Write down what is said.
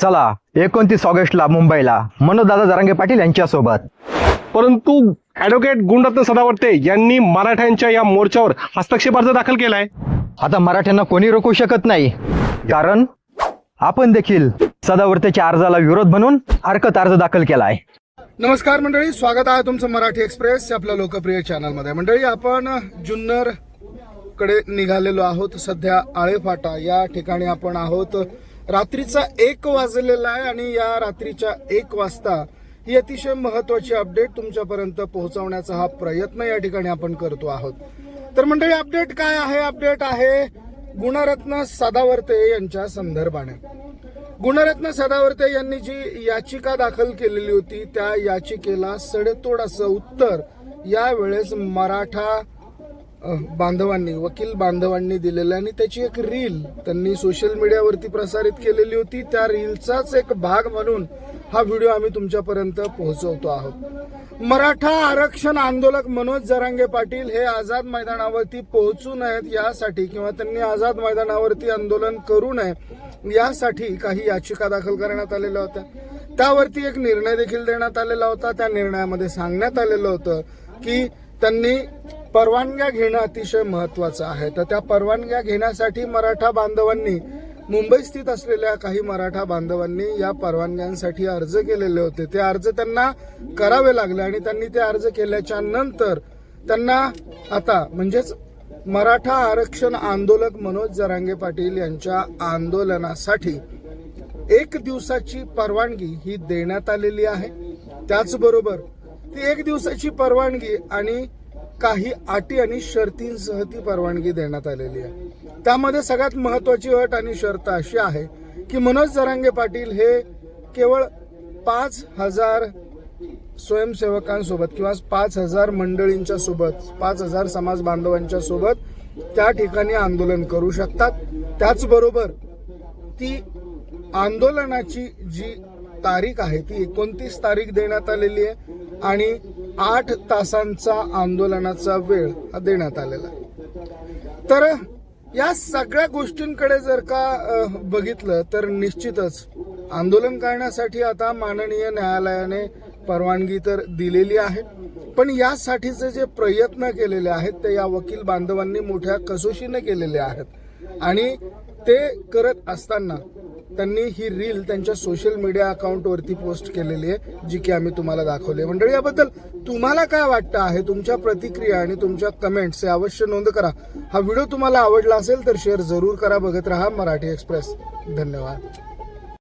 चला एकोणतीस ऑगस्टला मुंबईला. मनोजदादा जरांगे पाटील यांच्यासोबत. परंतु ऍडव्होकेट गुणरत्न सदावर्ते यांनी मराठ्यांच्या या मोर्चावर हस्तक्षेप अर्ज दाखल केलाय. आता मराठ्यांना कोणी रोखू शकत नाही. कारण आपण देखील सदावर्तेच्या अर्जाला विरोध म्हणून हरकत अर्ज दाखल केलाय. नमस्कार मंडळी स्वागत आहे तुमचं मराठी एक्सप्रेस या आपल्या लोकप्रिय चॅनलमध्ये. मंडळी आपण जुन्नरकडे निघालेलो आहोत. सध्या आळेफाटा या ठिकाणी आपण आहोत. रात्रीचा एक वाजलेला आहे आणि या रात्रीच्या एक वाजता ही अतिशय महत्वाची अपडेट तुमच्यापर्यंत पोहोचवण्याचा हा प्रयत्न या ठिकाणी आपण करतो आहोत. तर मंडळी अपडेट काय आहे? अपडेट आहे गुणरत्न सदावर्ते यांच्या संदर्भाने. गुणरत्न सदावर्ते यांनी जी याचिका दाखल केलेली होती त्या याचिकेला सडेतोड असं उत्तर यावेळेस मराठा बांधवांनी वकील बांधवांनी दिलेलं आहे. आणि त्याची एक रील त्यांनी सोशल मीडियावरती प्रसारित केलेली होती. त्या रीलचाच एक भाग म्हणून हा व्हिडिओ आम्ही तुमच्यापर्यंत पोहोचवतो आहोत. मराठा आरक्षण आंदोलक मनोज जरांगे पाटील हे आझाद मैदानावरती पोहोचू नयेत यासाठी किंवा त्यांनी आझाद मैदानावरती आंदोलन करू नये यासाठी काही याचिका दाखल करण्यात आलेल्या होत्या. त्यावरती एक निर्णय देखील देण्यात आलेला होता. त्या निर्णयामध्ये सांगण्यात आलेलं होतं की त्यांनी परवानग्या घेणं अतिशय महत्वाचं आहे. तर त्या परवानग्या घेण्यासाठी मराठा बांधवांनी मुंबई स्थित असलेल्या काही मराठा बांधवांनी या परवानग्यांसाठी अर्ज केलेले होते. ते अर्ज त्यांना करावे लागले आणि त्यांनी ते अर्ज केल्याच्यानंतर त्यांना आता म्हणजेच मराठा आरक्षण आंदोलक मनोज जरांगे पाटील यांच्या आंदोलनासाठी एक दिवसाची परवानगी ही देण्यात आलेली आहे. त्याचबरोबर ती एक दिवसाची परवानगी आणि काही अटी आणि शर्तींसह ती परवानगी देण्यात आलेली आहे. त्यामध्ये सगळ्यात महत्वाची अट आणि शर्त अशी आहे की मनोज जरांगे पाटील हे केवळ पाच हजार स्वयंसेवकांसोबत किंवा पाच हजार मंडळींच्या सोबत पाच हजार समाज बांधवांच्या सोबत त्या ठिकाणी आंदोलन करू शकतात. त्याचबरोबर ती आंदोलनाची जी तारीख आहे ती एकोणतीस तारीख देण्यात आलेली आहे आणि आठ तासांचा आंदोलनाचा वेळ हा देण्यात आलेला. तर या सगळ्या गोष्टींकडे जर का बघितलं तर निश्चितच आंदोलन करण्यासाठी आता माननीय न्यायालयाने परवानगी तर दिलेली आहे. पण यासाठीचे जे प्रयत्न केलेले आहेत ते या वकील बांधवांनी मोठ्या कसोशीने केलेले आहेत. आणि ते करत असताना त्यांनी ही रील त्यांच्या सोशल मीडिया अकाउंटवरती पोस्ट केलेली आहे जी की आम्ही तुम्हाला दाखवली आहे. मंडळी याबद्दल तुम्हाला काय वाटतं आहे? तुमच्या प्रतिक्रिया आणि तुमच्या कमेंट्स हे अवश्य नोंद करा. हा व्हिडिओ तुम्हाला आवडला असेल तर शेअर जरूर करा. बघत राहा मराठी एक्सप्रेस धन्यवाद.